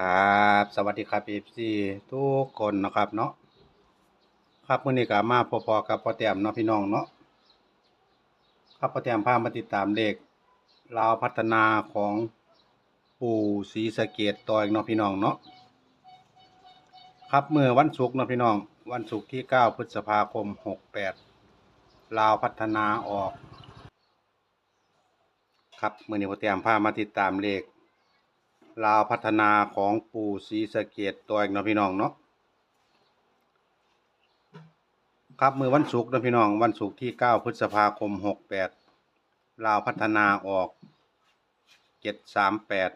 ครับ สวัสดีครับ FC ทุกคนนะครับเนาะครับมื้อนี้ก็มาพอๆกับพ่อแต้มเนาะพี่น้องเนาะครับพ่อแต้มพามาติดตามเลขลาวพัฒนาของปู่ศรีสะเกษต่ออีกเนาะพี่น้องเนาะครับเมื่อวันศุกร์เนาะพี่น้อง วันศุกร์ที่ 9 พฤษภาคม 68 ลาวพัฒนาออก ครับเมื้อนี้พ่อแต้มพามาติดตามเลข ลาวพัฒนาของปู่ศรีสะเกดตัวเองเนาะพี่น้องเนาะครับมือวันศุกร์นะพี่น้องวันศุกร์ที่ 9 พฤษภาคม 68 ลาวพัฒนาออก 738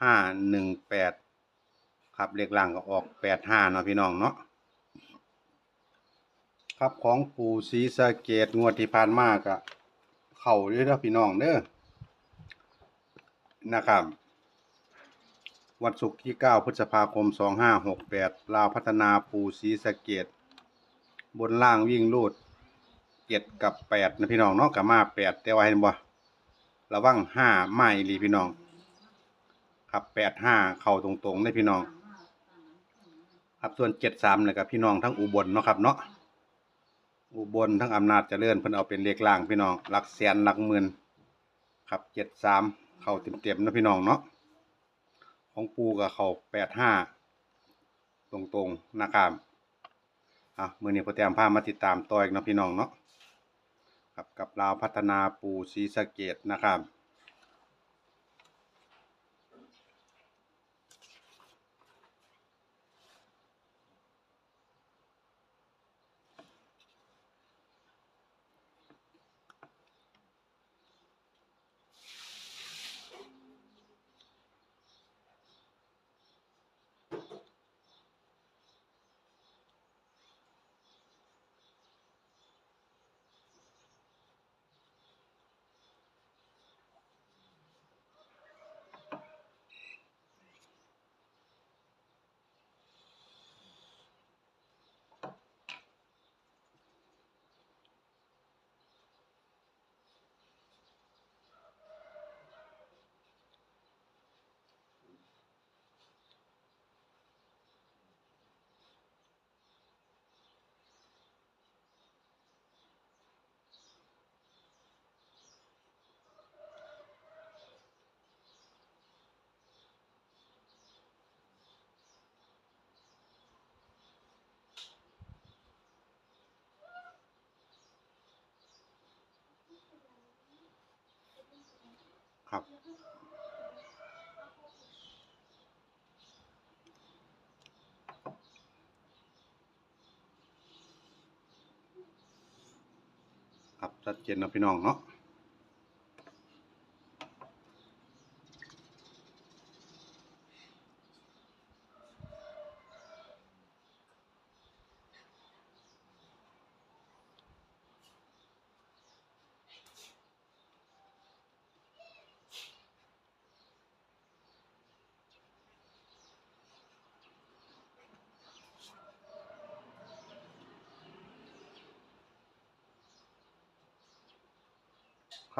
518 ครับเลขล่างก็ออก 85 เนาะพี่น้องเนาะครับของปู่ศรีสะเกดงวดที่ผ่านมาก็เข้าอยู่เด้อพี่น้องเด้อนะครับ วันศุกร์ที่ 9 พฤษภาคม 2568 ลาวพัฒนาปูศรีสะเกดบนล่างวิ่งรูดเจ็ดกับแปดนะพี่น้องเนาะกับมาแปดแต่ว่าเห็นบ่ระวังห้าไม่รีพี่น้อง ครับแปดห้าเข้าตรงๆได้พี่น้อง ครับส่วนเจ็ดสามเลยกับพี่น้องทั้งอุบลเนาะครับเนาะอุบลทั้งอำนาจเจริญเพิ่นเอาเป็นเลขล่างพี่น้องหลักแสนหลักหมื่นครับเจ็ดสามเข้าเต็มๆนะพี่น้องเนาะ ของปูกับเขาแปดห้าตรงๆนะครับอะมือนี้พอแต้มพามาติดตามต่ออีกเนาะพี่น้องเนาะครับกับลาวพัฒนาปูศรีสะเกดนะครับ ครับ ครับชัดเจนนะพี่น้องเนาะ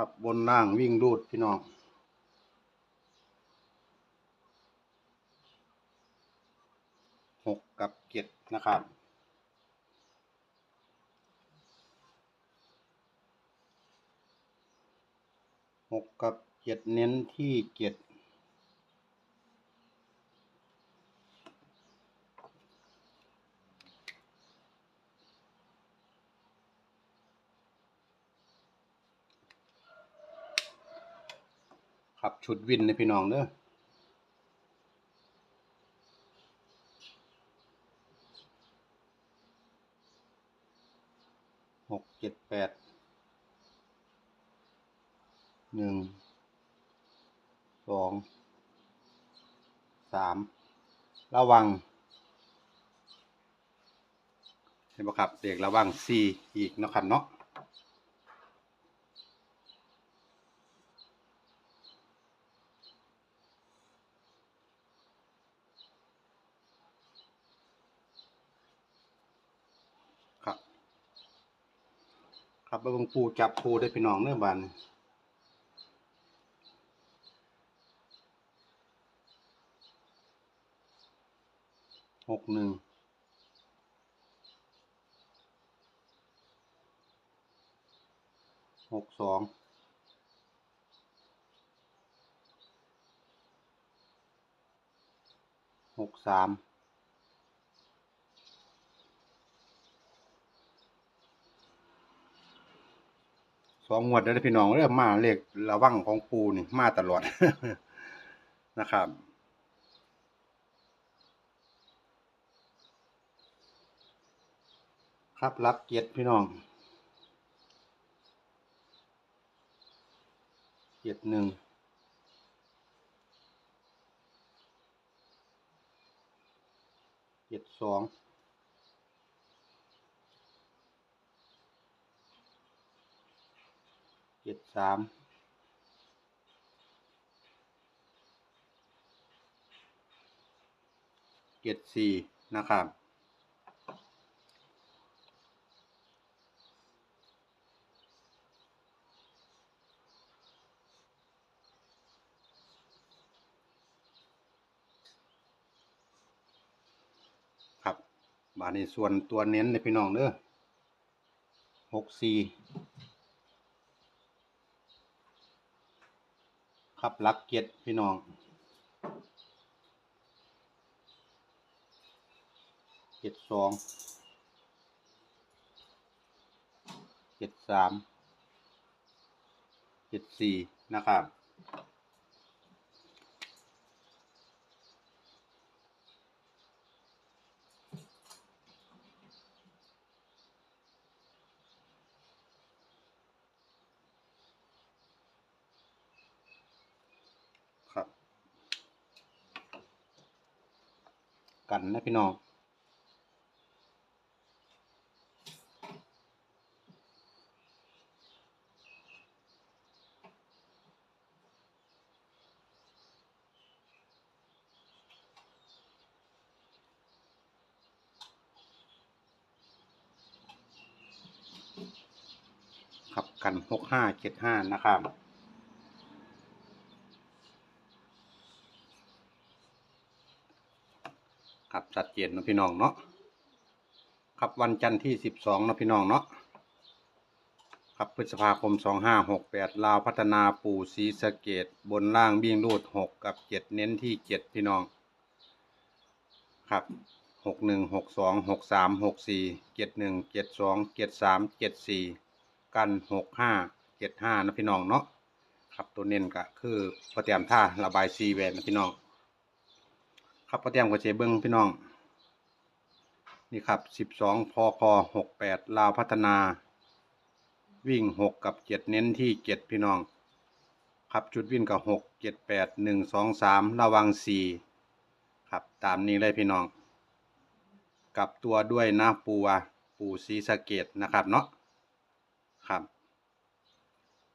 ครับบนล่างวิ่งรูดพี่น้องหกกับเจ็ดนะครับหกกับเจ็ดเน้นที่เจ็ด ครับชุดวินนะพี่น้องเด้อหกเจ็ดแปดหนึ่งสองสามระวังเห็นไหมครับเด็กระวังสี่อีกเนาะครับเนาะ ครับไปบิ่งปูจับปูได้พี่น้องเนื้อบานหกหนึ่งหกสองหกสาม สองงวดแล้วพี่น้องเริ่มมาเลขระวังของปูนี่มาตลอด นะครับครับรับเกียรติพี่น้องเกียรติหนึ่งเกียรติสอง เกียรติสามเกียรติสี่นะครับครับาทนี้ส่วนตัวเน้นในพี่น้องเด้อหกสี่ ครับลักเกียรติพี่น้องเจ็ดสองเจ็ดสามเจ็ดสี่นะครับ กันนะพี่น้องครับกันหกห้าเจ็ดห้านะครับ ครับชัดเจนนาะพี่น้องเนาะครับวันจันทร์ที่สิบสองนาะพี่น้องเนาะครับพฤษภาคมสองห้าหกแปดลาวพัฒนาปู่ศรีสะเกดบนล่างวิ่งรูดหกกับเจ็ดเน้นที่เจ็ดพี่น้อง ครับหกหนึ่งหกสองหกสามหกสี่เจ็ดหนึ่งเจ็ดสองเจ็ดสามเจ็ดสี่กันหกห้าเจ็ดห้านะพี่น้องเนาะครับตัวเน้นก็คือประเตรียมท่าระบายซีแวนนะพี่น้อง ครับประเตรียมกระเจเบิ้งพี่น้อง นี่ครับสิบสองพอคอหกแปดลาวพัฒนา วิ่งหกกับเจ็ดเน้นที่เจ็ดพี่น้อง ครับจุดวิ่งกับหกเจ็ดแปดหนึ่งสองสามระวังสี่ครับตามนี้เลยพี่น้อง กลับตัวด้วยนะปูวปูสีสะเกตนะครับเนาะครับ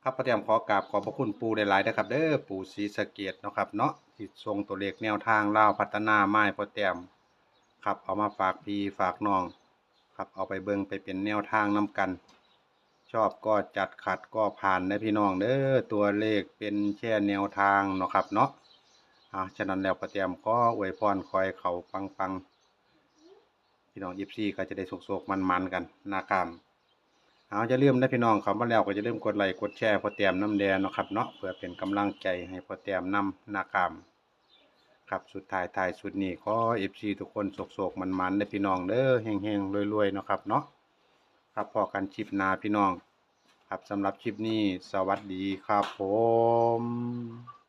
ครับประเตรียมขอกราบขอบพระคุณปูหลายๆนะครับ เด้อปูสีสะเกตเนาะครับเนาะที่ทรงตัวเลขแนวทางเล่าวพัฒนาไม้พอแต้มครับเอามาฝากพี่ฝากน้อง ครับเอาไปเบิ่งไปเป็นแนวทางน้กัน ชอบก็จัดขัดก็ผ่านนะพี่น้องเด้อตัวเลขเป็นแค่แนวทางเนาะครับเนาะอ่าฉะนั้นแล้วประเตรียมก็อวยพรคอยเขาปังๆพี่น้องยิปซี่ก็จะได้โศกๆมันๆกันนะครับ เอาจะเริ่าลืมนะพี่น้องคำว่าแล้วก็จะเริ่มกดไลค์กดแชร์พอแต้มน้ำแดงเนาะครับเนาะเพื่อเป็นกำลังใจให้พอแต้มนำนะครับครับสุดท้ายท้ายสุดนี้ขอเอฟซีทุกคนโศกๆมันๆนะพี่น้องเด้อเฮงๆรวยๆเนาะครับเนาะครับพอกันชิปนาพี่น้อง ครับสำหรับคลิปนี้สวัสดีครับผม